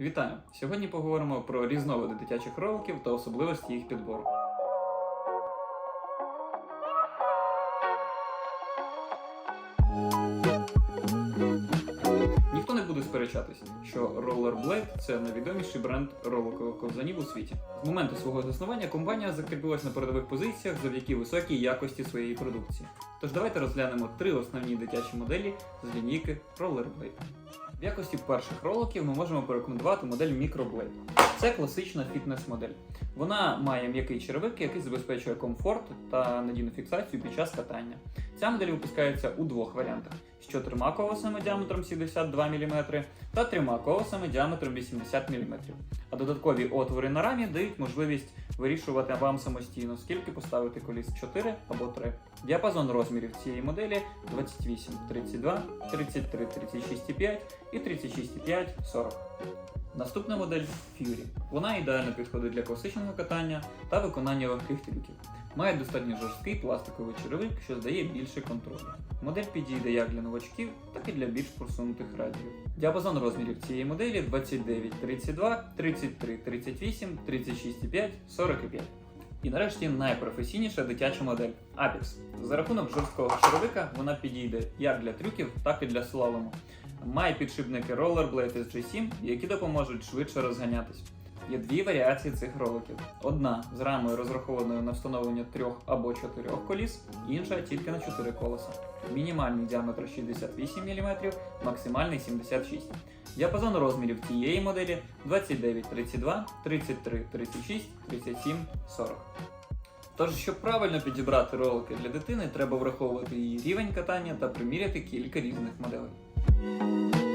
Вітаю! Сьогодні поговоримо про різновиди дитячих роликів та особливості їх підбору. Ніхто не буде сперечатися, що Rollerblade – це найвідоміший бренд роликових ковзанів у світі. З моменту свого заснування компанія закріпилась на передових позиціях завдяки високій якості своєї продукції. Тож давайте розглянемо три основні дитячі моделі з лінійки Rollerblade. В якості перших роликів ми можемо порекомендувати модель Microblade. Це класична фітнес-модель. Вона має м'який черевик, який забезпечує комфорт та надійну фіксацію під час катання. Ця модель випускається у двох варіантах: з чотирма колесами діаметром 72 мм та трьома колесами діаметром 80 мм. А додаткові отвори на рамі дають можливість вирішувати вам самостійно, скільки поставити коліс 4 або 3. Діапазон розмірів цієї моделі 28, 32, 33, 36,5 і 36,5, 40. Наступна модель Fury. Вона ідеально підходить для класичного катання та виконання легких трюків. Має достатньо жорсткий пластиковий черевик, що здає більше контролю. Модель підійде як для новачків, так і для більш просунутих радіїв. Діапазон розмірів цієї моделі 29, 32, 33, 38, 36,5, 45. І нарешті найпрофесійніша дитяча модель Apex. За рахунок жорсткого черевика вона підійде як для трюків, так і для слалому. Має підшипники Rollerblade SG7, які допоможуть швидше розганятись. Є дві варіації цих роликів: одна з рамою розрахованою на встановлення трьох або чотирьох коліс, інша тільки на чотири колеса. Мінімальний діаметр 68 мм, максимальний 76 Діапазон розмірів цієї моделі 29, 32, 33, 36, 37, 40. Тож, щоб правильно підібрати ролики для дитини, треба враховувати її рівень катання та приміряти кілька різних моделей. you